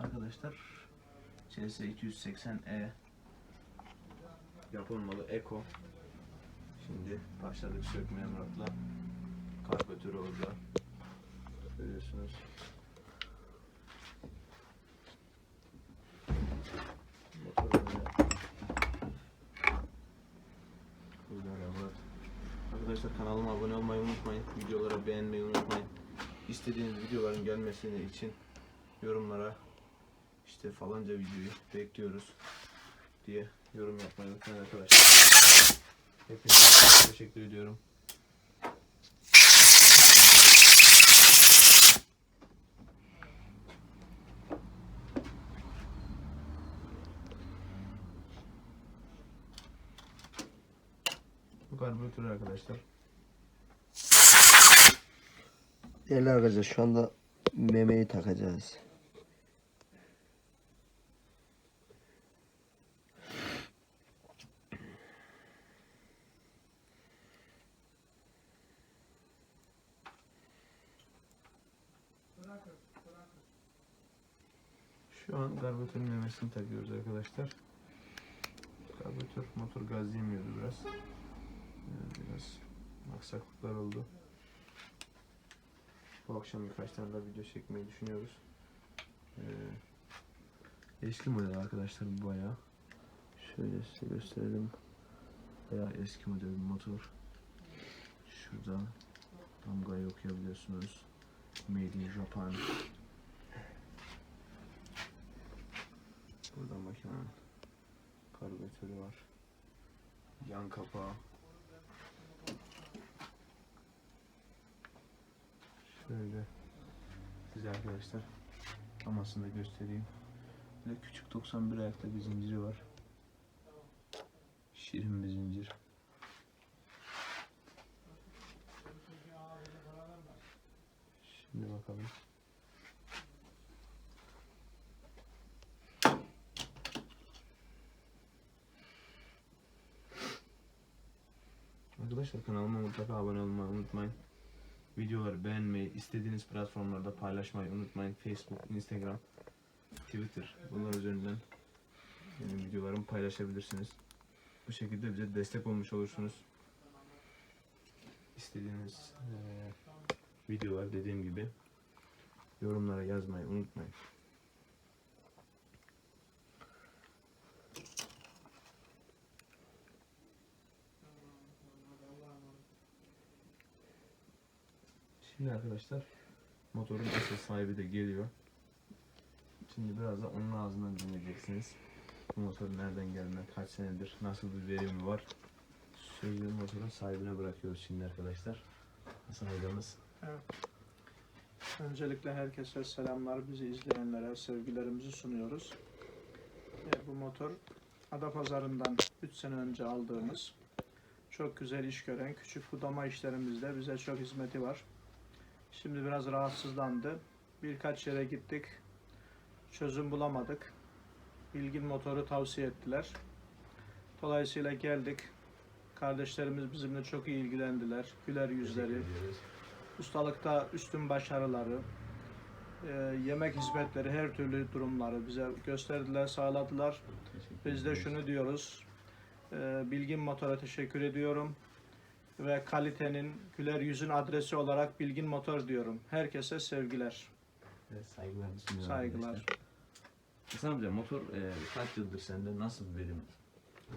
Arkadaşlar CS 280E yapılmalı Eko. Şimdi başladık sökmeye Murat'la. Karbüratörü orada. Görüyorsunuz. Motor orada. Burada hala Murat. Arkadaşlar kanalıma abone olmayı unutmayın. Beğenmeyi unutmayın. İstediğiniz videoların gelmesini için yorumlara işte falanca videoyu bekliyoruz diye yorum yapmayı unutmayın arkadaşlar. Hepinize teşekkür ediyorum. Bu karbüratör arkadaşlar. Değerli arkadaşlar şu anda memeyi takacağız. Şu an karbüratörün memesini takıyoruz arkadaşlar. Karbüratör motor gaz yemiyordu biraz. Ee, Biraz aksaklıklar oldu. Bu akşam birkaç tane daha video çekmeyi düşünüyoruz. Ee, eski model arkadaşlar bu bayağı. Şöyle size gösterelim. Bayağı eski model bir motor. Şurada damgayı okuyabiliyorsunuz. Made in Japan. Burada makinenin karbüratörü var. Yan kapağı. Şöyle size arkadaşlar amasını da göstereyim. Böyle küçük 91 ayakta bir zinciri var. Şirin bir zincir. Şimdi bakalım. Arkadaşlar kanalıma mutlaka abone olmayı unutmayın. Videoları beğenmeyi, istediğiniz platformlarda paylaşmayı unutmayın. Facebook, Instagram, Twitter bunlar üzerinden benim videolarımı paylaşabilirsiniz. Bu şekilde bize destek olmuş olursunuz. İstediğiniz eee, videolar dediğim gibi yorumlara yazmayı unutmayın. Şimdi arkadaşlar motorun asıl sahibi de geliyor. Şimdi biraz da onun ağzından dinleyeceksiniz. Bu motor nereden gelme, kaç senedir, nasıl bir verimi var. Sözü motorun sahibine bırakıyoruz şimdi arkadaşlar. Hasan hocamız. Öncelikle herkese selamlar. Bizi izleyenlere sevgilerimizi sunuyoruz. E, bu motor Adapazarı'ndan 3 sene önce aldığımız çok güzel iş gören küçük budama işlerimizde bize çok hizmeti var. Şimdi biraz rahatsızlandı. Birkaç yere gittik. Çözüm bulamadık. Bilgin motoru tavsiye ettiler. Dolayısıyla geldik. Kardeşlerimiz bizimle çok iyi ilgilendiler. Güler yüzleri, ustalıkta üstün başarıları, e, yemek hizmetleri, her türlü durumları bize gösterdiler, sağladılar. Biz de şunu diyoruz, e, Bilgin Motor'a teşekkür ediyorum ve kalitenin, güler yüzün adresi olarak Bilgin Motor diyorum. Herkese sevgiler, Evet, saygılarımı sunuyorum saygılar. arkadaşlar. Hasan amca motor e, kaç yıldır sende nasıl bir verim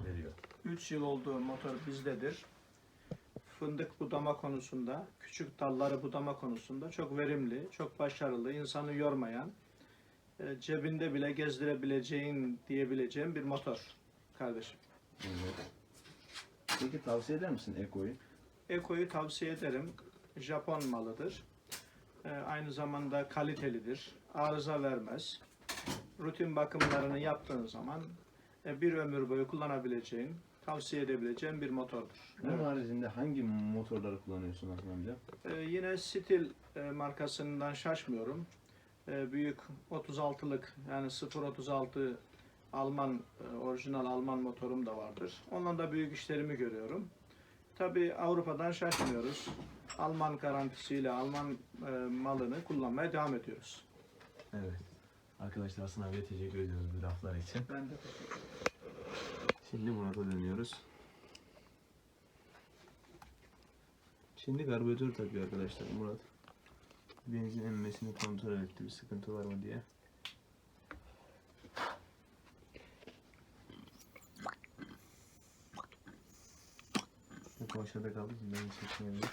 veriyor? 3 yıl oldu motor bizdedir. Fındık budama konusunda, küçük dalları budama konusunda çok verimli, çok başarılı, insanı yormayan, e, cebinde bile gezdirebileceğin diyebileceğim bir motor kardeşim. Evet. Peki tavsiye eder misin Eko'yu? Eko'yu tavsiye ederim. Japon malıdır. E, aynı zamanda kalitelidir. Arıza vermez. Rutin bakımlarını yaptığın zaman e, bir ömür boyu kullanabileceğin, tavsiye edebileceğin bir motordur. Bunun haricinde hangi motorları kullanıyorsun Hasan amca? Ee, yine Stil e, markasından şaşmıyorum. e, büyük 36'lık yani 0.36 Alman e, orijinal Alman motorum da vardır. Ondan da büyük işlerimi görüyorum. Tabii Avrupa'dan şaşmıyoruz. Alman garantisiyle Alman e, malını kullanmaya devam ediyoruz. Evet. Arkadaşlar Hasan abiye teşekkür ediyoruz bu laflar için. Ben de Şimdi Murat'a dönüyoruz. Şimdi karbüratör takıyor arkadaşlar Murat. Benzin emmesini kontrol etti bir sıkıntı var mı diye. Aşağıda kaldı ki ben çekmiyorum.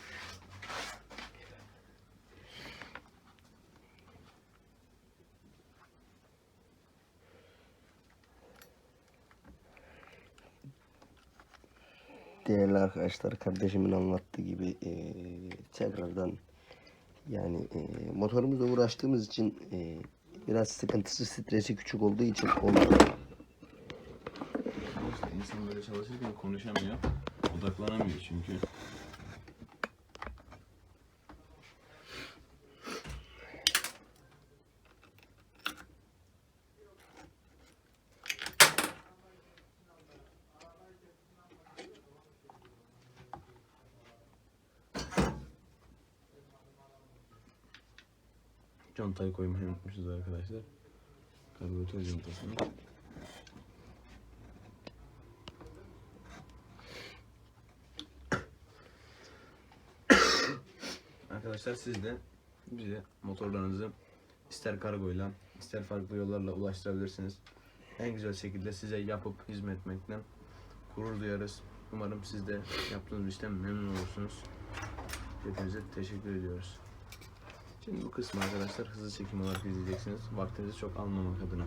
Değerli arkadaşlar kardeşimin anlattığı gibi eee, tekrardan yani eee, motorumuzla uğraştığımız için eee, biraz sıkıntısı stresi küçük olduğu için oldu. İşte insan böyle çalışırken konuşamıyor. Odaklanamıyor çünkü. Contayı koymayı unutmuşuz arkadaşlar. Karbüratör contasını. Arkadaşlar siz de bize motorlarınızı ister kargoyla ister farklı yollarla ulaştırabilirsiniz. En güzel şekilde size yapıp hizmet etmekten gurur duyarız. Umarım siz de yaptığınız işten memnun olursunuz. Hepinize teşekkür ediyoruz. Şimdi bu kısmı arkadaşlar hızlı çekim olarak izleyeceksiniz. Vaktinizi çok almamak adına.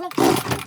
Fazla.